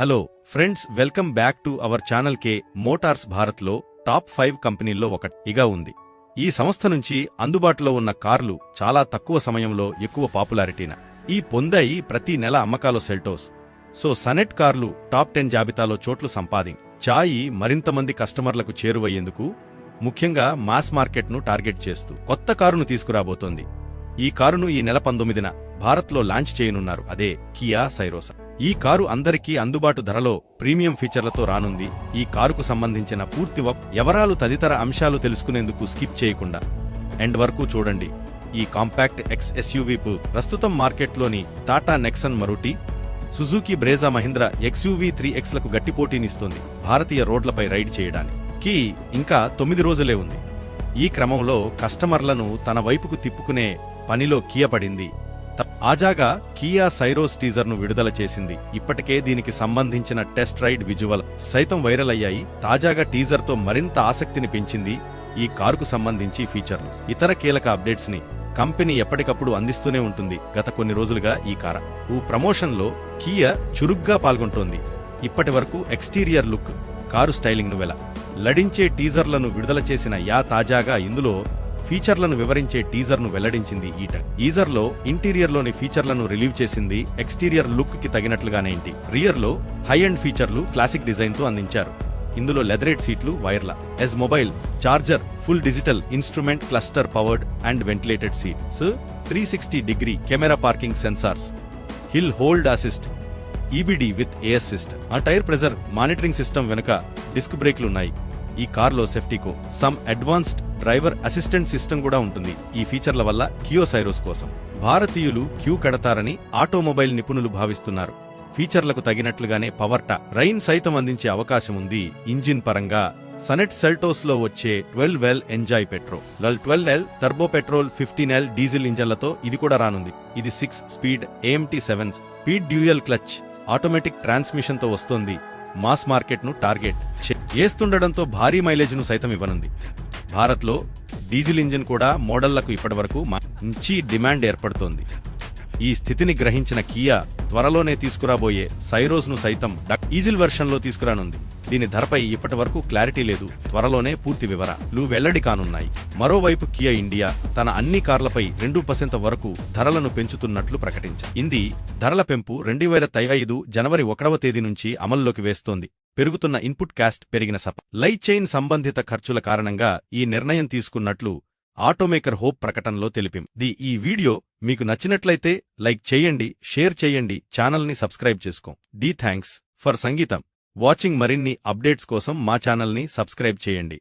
Hello friends welcome back to our channel K motors భారత్లో top five కంపెనీల్లో ఒకటిగా ఉంది. ఈ సంస్థ నుంచి అందుబాటులో ఉన్న కార్లు చాలా తక్కువ సమయంలో ఎక్కువ పాపులారిటీన? ఈ పొందాయి ప్రతి నెల అమ్మకాలో సెల్టోస్. సో సనెట్ కార్లు టాప్ టెన్ జాబితాలో చోట్లు సంపాదిం. చాయి మరింతమంది కస్టమర్లకు చేరువయ్యేందుకు ముఖ్యంగా మాస్ మార్కెట్ను టార్గెట్ చేస్తూ కొత్త కారును తీసుకురాబోతోంది. ఈ కారును ఈ నెల పంతొమ్మిదిన భారత్లో లాంచ్ చేయనున్నారు. అదే కియా సైరోసా. ఈ కారు అందరికీ అందుబాటు ధరలో ప్రీమియం ఫీచర్లతో రానుంది. ఈ కారుకు సంబంధించిన పూర్తి వప్ వివరాలు తదితర అంశాలు తెలుసుకునేందుకు స్కిప్ చేయకుండా ఎండ్ వరకు చూడండి. ఈ కాంపాక్ట్ ఎక్స్ ఎస్యూవీ ప్రస్తుతం మార్కెట్లోని Tata Nexon Maruti Suzuki Brezza Mahindra XUV three ఎక్స్లకు గట్టి పోటీనిస్తుంది భారతీయ రోడ్లపై రైడ్ చేయడానికి. ఇంకా తొమ్మిది రోజులే ఉంది. ఈ క్రమంలో కస్టమర్లను తన వైపుకు తిప్పుకునే పనిలో కీయపడింది తాజాగా కియా సైరోస్ టీజర్ను విడుదల చేసింది. ఇప్పటికే దీనికి సంబంధించిన టెస్ట్ రైడ్ విజువల్ సైతం వైరల్ అయ్యాయి. తాజాగా టీజర్తో మరింత ఆసక్తిని పెంచింది ఈ కారుకు సంబంధించి ఫీచర్లు. ఇతర కీలక అప్డేట్స్ని కంపెనీ ఎప్పటికప్పుడు అందిస్తూనే ఉంటుంది. గత కొన్ని రోజులుగా ఈ కార. ఈ ప్రమోషన్లో కియా చురుగ్గా పాల్గొంటోంది. ఇప్పటి వరకు ఎక్స్టీరియర్ లుక్ కారు స్టైలింగ్ నువెల లడించే టీజర్లను విడుదల చేసిన యా తాజాగా ఇందులో ఫీచర్లను వివరించే టీజర్ను వెల్లడించింది ఈ టెక్ ఇంటీరియర్లోని ఫీచర్లను రిలీవ్ చేసింది ఎక్స్టీరియర్ లుక్కి తగినట్లుగానే ఇంటి. రియర్లో హై అండ్ ఫీచర్లు క్లాసిక్ డిజైన్తో అందించారు. ఇందులో లెదరేట్ సీట్లు wireless mobile charger full digital instrument cluster powered and ventilated seats three sixty degree camera parking sensors. Hill hold assist. EBD with ABS system ఆ టైర్ ప్రెజర్ మానిటరింగ్ సిస్టమ్ వెనుక disc బ్రేక్లు ఉన్నాయి ఈ కార్లో సేఫ్టీకో. Some advanced driver assistant system కూడా ఉంటుంది. ఈ ఫీచర్ల వల్ల కియో సైరోస్ కోసం. భారతీయులు క్యూ కడతారని ఆటోమొబైల్ నిపుణులు భావిస్తున్నారు. ఫీచర్లకు తగినట్లుగానే పవర్ట రైన్ సైతం అందించే అవకాశం ఉంది. ఇంజిన్ పరంగా సనెట్ సెల్టోస్లో వచ్చే ట్వెల్వ్ ఎల్ ఎంజాయ్ petrol lull twelve L turbo petrol fifteen L diesel ఇంజన్లతో ఇది కూడా రానుంది. ఇది six speed AMT seven speed dual clutch automatic ట్రాన్స్మిషన్తో వస్తోంది. మాస్ మార్కెట్ను టార్గెట్. చే- చేస్తుండటంతో భారీ మైలేజ్ను సైతం ఇవ్వనుంది. భారత్లో డీజిల్ ఇంజిన్ కూడా మోడళ్ళకు ఇప్పటివరకు మంచి డిమాండ్ ఏర్పడుతోంది. ఈ స్థితిని గ్రహించిన కియా త్వరలోనే తీసుకురాబోయే సైరోస్ను సైతం డక్ ఈజిల్ వెర్షన్లో తీసుకురానుంది. దీని ధరపై ఇప్పటి వరకు క్లారిటీ లేదు. త్వరలోనే పూర్తి వివరాలు వెల్లడి కానున్నాయి. మరోవైపు కియా ఇండియా తన అన్ని కార్లపై రెండు పర్సెంట్ వరకు ధరలను పెంచుతున్నట్లు ప్రకటించింది. ధరల పెంపు రెండు వేల ఐదు జనవరి ఒకటవ తేదీ నుంచి అమల్లోకి వేస్తోంది. పెరుగుతున్న ఇన్పుట్ కాస్ట్ పెరిగిన సప లై చైన్ సంబంధిత ఖర్చుల కారణంగా ఈ నిర్ణయం తీసుకున్నట్లు ఆటోమేకర్ హోప్ ప్రకటనలో తెలిపిం ది ఈ వీడియో మీకు నచ్చినట్లయితే లైక్ చేయండి షేర్ చేయండి ఛానల్ని సబ్స్క్రైబ్ చేసుకో. డి థ్యాంక్స్ ఫర్ సంగీతం. వాచింగ్ మరిన్ని అప్డేట్స్ కోసం మా ఛానల్ని సబ్స్క్రైబ్ చేయండి.